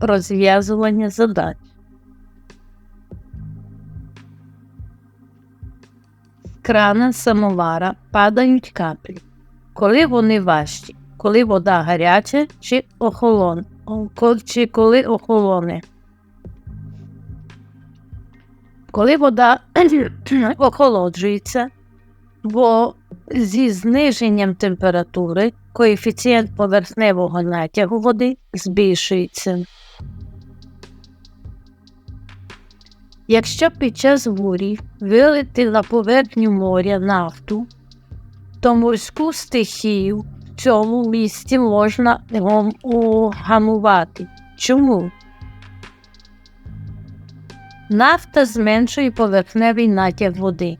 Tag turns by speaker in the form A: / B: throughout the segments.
A: розв'язування задач. З крана самовара падають каплі. Коли вони важчі, коли вода гаряча чи охолон, чи коли охолоне. Коли вода охолоджується, бо зі зниженням температури коефіцієнт поверхневого натягу води збільшується. Якщо під час бурі вилити на поверхню моря нафту, то морську стихію в цьому місці можна угамувати. Чому? Нафта зменшує поверхневий натяг води.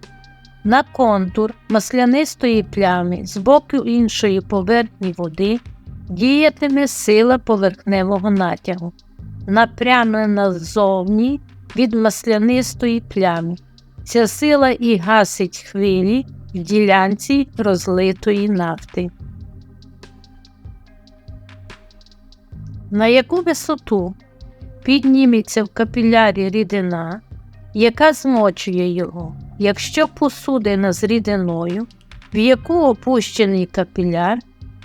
A: На контур маслянистої плями з боку іншої поверхні води діятиме сила поверхневого натягу, напрямлена ззовні від маслянистої плями. Ця сила і гасить хвилі в ділянці розлитої нафти. На яку висоту підніметься в капілярі рідина, яка змочує його, якщо посудина з рідиною, в яку опущений капіляр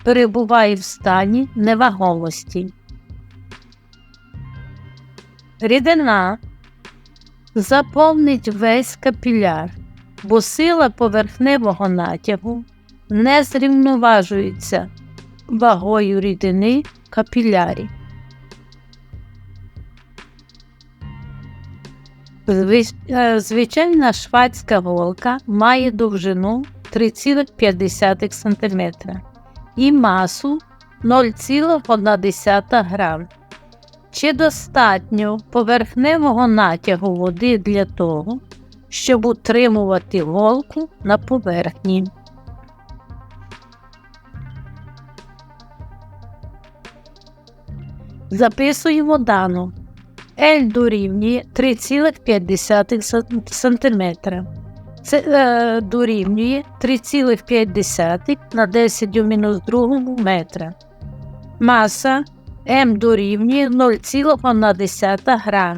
A: перебуває в стані невагомості. Рідина заповнить весь капіляр, бо сила поверхневого натягу не зрівноважується вагою рідини капілярі. Е, звичайна швадська голка має довжину 3,5 см і масу 0,1 грам. Чи достатньо поверхневого натягу води для того, щоб утримувати голку на поверхні? Записуємо дану. L дорівнює 3,5 см. Це е, дорівнює 3,5 на 10 у мінус 2 метра. Маса М дорівнює 0,1 грам.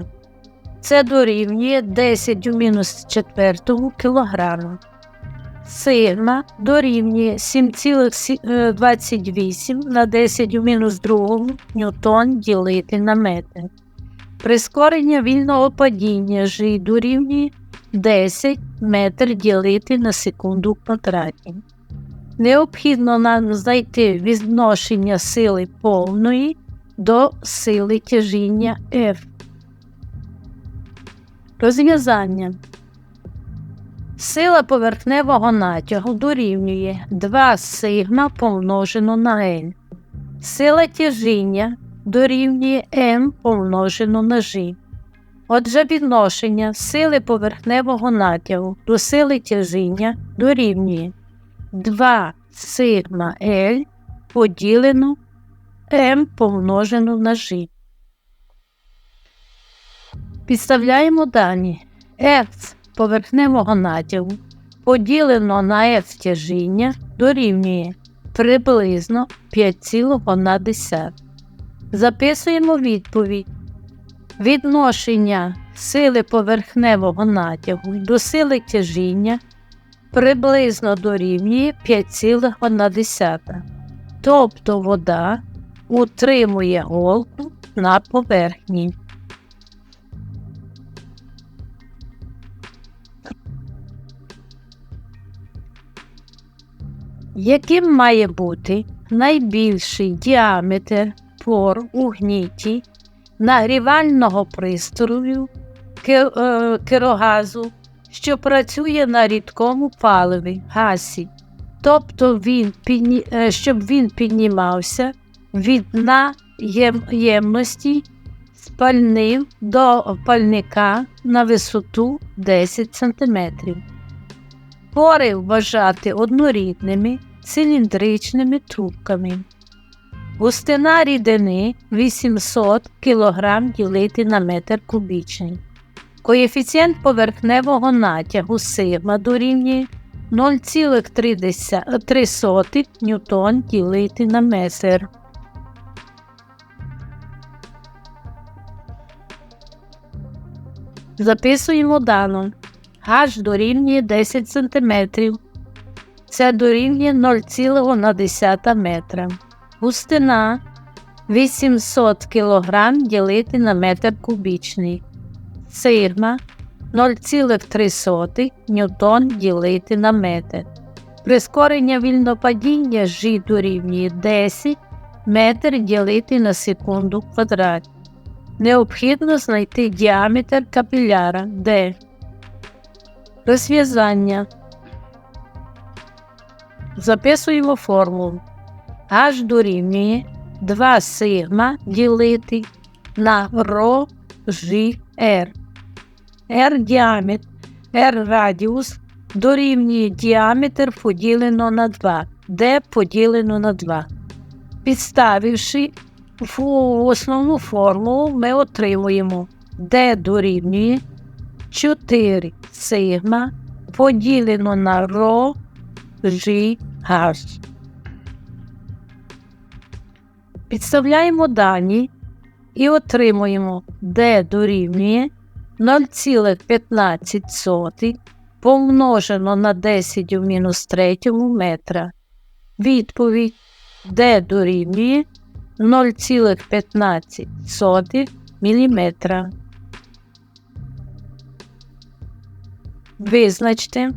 A: Це дорівнює 10 у мінус 4 кг. Сигма дорівнює 7,28 на 10 у мінус 2 ньютон ділити на метр. Прискорення вільного падіння G дорівнює 10 метр ділити на секунду квадраті. Необхідно нам знайти відношення сили повної до сили тяжіння F. Розв'язання. Сила поверхневого натягу дорівнює 2 сигма помножено на L. Сила тяжіння дорівнює m помножено на g. Отже, відношення сили поверхневого натягу до сили тяжіння дорівнює 2 сигма L поділено m помножено на g. Підставляємо дані F поверхневого натягу поділено на F тяжіння дорівнює приблизно 5,1. Записуємо відповідь. Відношення сили поверхневого натягу до сили тяжіння приблизно дорівнює 5,1. Тобто вода утримує голку на поверхні. Яким має бути найбільший діаметр пор у гніті нагрівального пристрою е, керогазу, що працює на рідкому паливі гасі, тобто він, е, щоб він піднімався від дна ємності спальним до пальника на висоту 10 см. Пори вважати однорідними циліндричними трубками. Густина рідини 800 кг ділити на метр кубічний. Коефіцієнт поверхневого натягу сигма дорівнює 0,3 ньютон ділити на метр. Записуємо дану. H дорівнює 10 см. Це дорівнює 0,1 метра. Густина 800 кг ділити на метр кубічний. Сигма 0,3 ньютон ділити на метр. Прискорення вільнопадіння G дорівнює 10 метр ділити на секунду в квадраті. Необхідно знайти діаметр капіляра D. Розв'язання. Записуємо формулу. H дорівнює 2 сигма ділити на ρ G R. R діаметр, R радіус дорівнює діаметр поділено на 2, D поділено на 2. Підставивши основну формулу, ми отримуємо D дорівнює 4 сигма поділено на ρ G H. Підставляємо дані і отримуємо D дорівнює 0,15 помножено на 10 у мінус 3 метра. Відповідь D дорівнює 0,15 мм. Визначте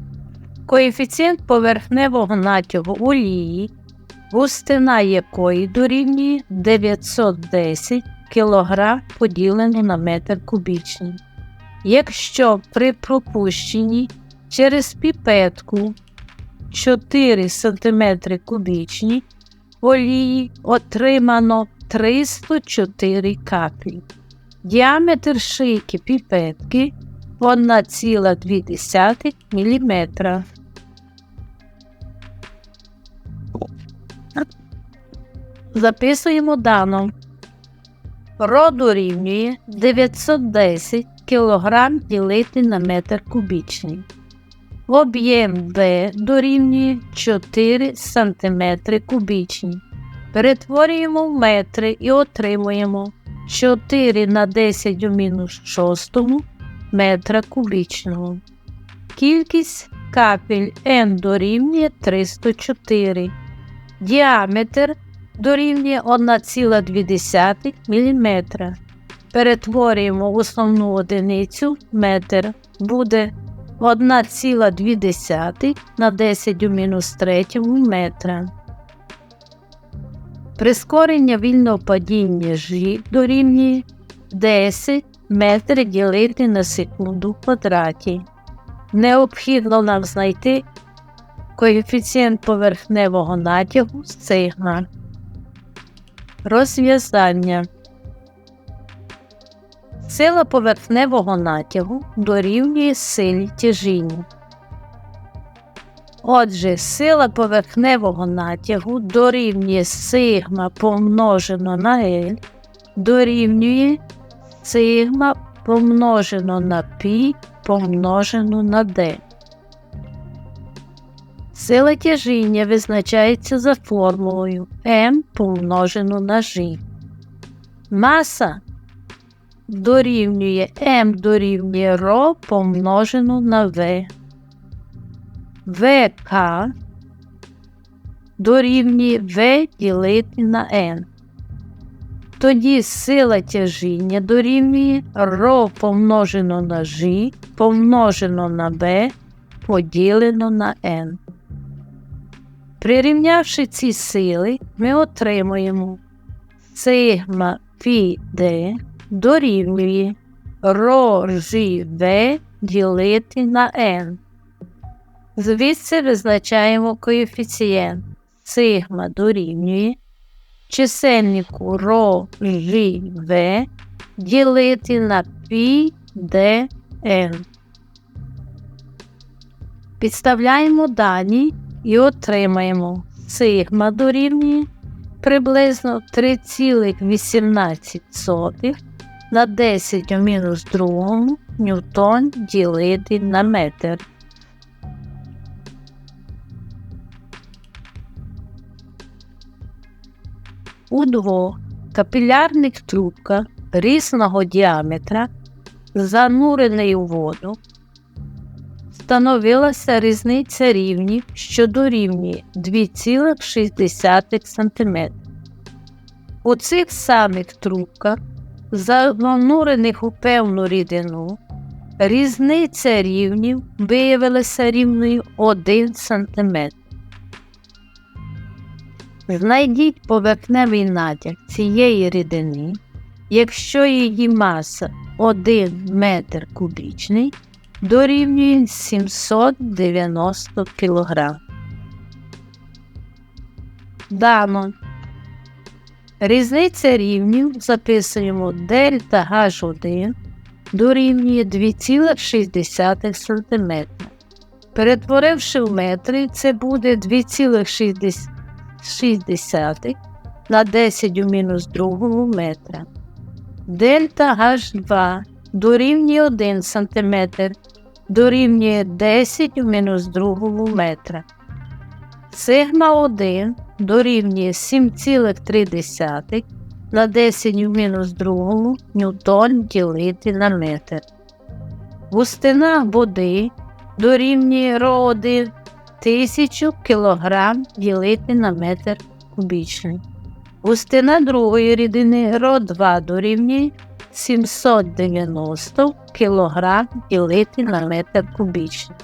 A: коефіцієнт поверхневого натягу олії, густина якої дорівнює 910 кг поділено на метр кубічний. Якщо при пропущенні через піпетку 4 см кубічні олії отримано 304 каплі. Діаметр шийки піпетки 1,2 мм. Записуємо дану. Ро дорівнює 910 кг ділити на метр кубічний. Об'єм В дорівнює 4 см кубічні. Перетворюємо в метри і отримуємо 4 на 10 у мінус 6 метра кубічного. Кількість капель N дорівнює 304. Діаметр дорівнює 1,2 мм. Перетворюємо в основну одиницю метр буде 1,2 на 10 у мінус 3 метра. Прискорення вільного падіння G дорівнює 10 метрів ділити на секунду квадраті. Необхідно нам знайти коефіцієнт поверхневого натягу сигма. Розв'язання. Сила поверхневого натягу дорівнює силі тяжіння. Отже, сила поверхневого натягу дорівнює сигма помножено на L дорівнює сигма помножено на π помножено на d. Сила тяжіння визначається за формулою m помножено на g. Маса дорівнює m дорівнює ρ помножено на v. ВК дорівнює V ділити на N. Тоді сила тяжіння дорівнює ρ помножено на G помножено на B поділено на N. Прирівнявши ці сили, ми отримуємо сигма фі D дорівнює ρ ділити на N. Звідси визначаємо коефіцієнт. Сигма дорівнює чисельнику ро ділити на пі Д Підставляємо дані і отримаємо. Сигма дорівнює приблизно 3,18 на 10 у мінус 2 ньютон ділити на метр. У двох капілярних трубках різного діаметра занурений у воду, становилася різниця рівнів, що дорівнює 2,6 см. У цих самих трубках, занурених у певну рідину, різниця рівнів виявилася рівною 1 см. Знайдіть поверхневий натяг цієї рідини, якщо її маса 1 метр кубічний дорівнює 790 кг. Дано. Різниця рівнів записуємо дельта H1 дорівнює 2,6 см. Перетворивши в метри, це буде 2,6 на 10 у мінус другому метра. Дельта H2 дорівнює 1 см, дорівнює 10 у мінус другому метра. Сигма 1 дорівнює 7,3 на 10 у мінус другому ньютон ділити на метр. Густина води дорівнює ро1 1000 кг ділити на метр кубічний. Густина другої рідини ро2 дорівнює 790 кг ділити на метр кубічний.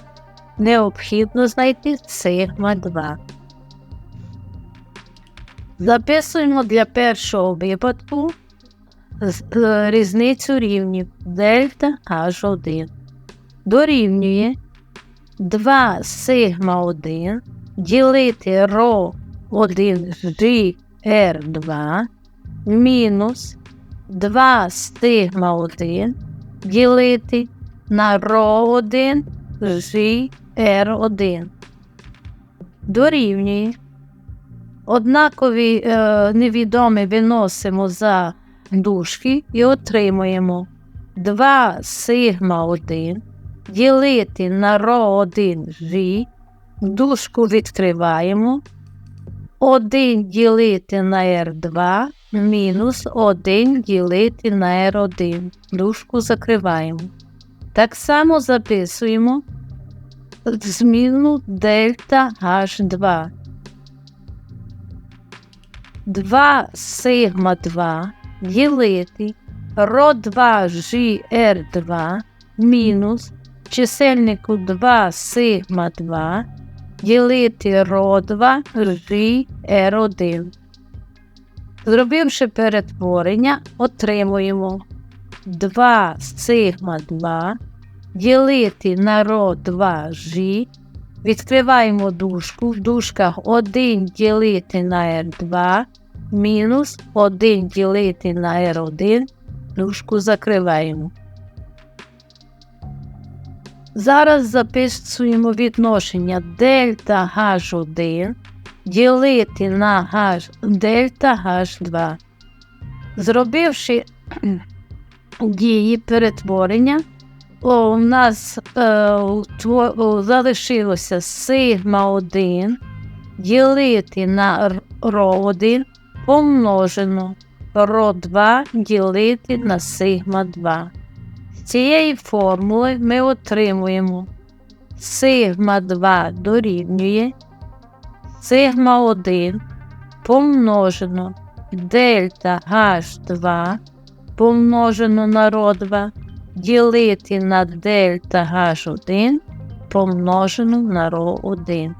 A: Необхідно знайти сигма 2. Записуємо для першого випадку е, різницю рівнів дельта H1 дорівнює 2 сигма 1 ділити ро 1 GR2 мінус 2 сигма 1 ділити на ро 1 GR1 дорівнює Однакові е, невідомі виносимо за дужки і отримуємо 2 сигма 1 ділити на ро 1 g, дужку відкриваємо, 1 ділити на r2 мінус 1 ділити на r1, дужку закриваємо. Так само записуємо зміну дельта H2. 2 сигма 2 ділити ро 2 GR2 мінус чисельнику 2 сигма 2 ділити ро 2 GR1. Зробивши перетворення, отримуємо 2 сигма 2 ділити на ро 2 G Відкриваємо дужку. В дужках 1 ділити на R2 мінус 1 ділити на R1. Дужку закриваємо. Зараз записуємо відношення дельта H1 ділити на H, дельта H2. Зробивши дії перетворення, у нас е, тво- залишилося сигма 1 ділити на ро 1 помножено ро 2 ділити на сигма 2. З цієї формули ми отримуємо сигма 2 дорівнює сигма 1 помножено дельта H2 помножено на ро 2 ділити на дельта H1 помножено на ро 1.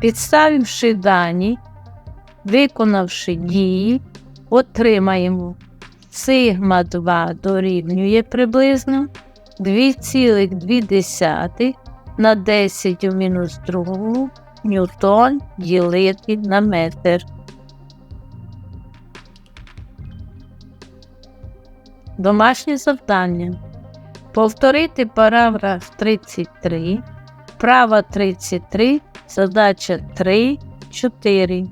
A: Підставивши дані, виконавши дії, отримаємо сигма 2 дорівнює приблизно 2,2 на 10 у мінус 2 ньютон ділити на метр. Домашнє завдання. Повторити параграф 33, права 33, задача 3, 4.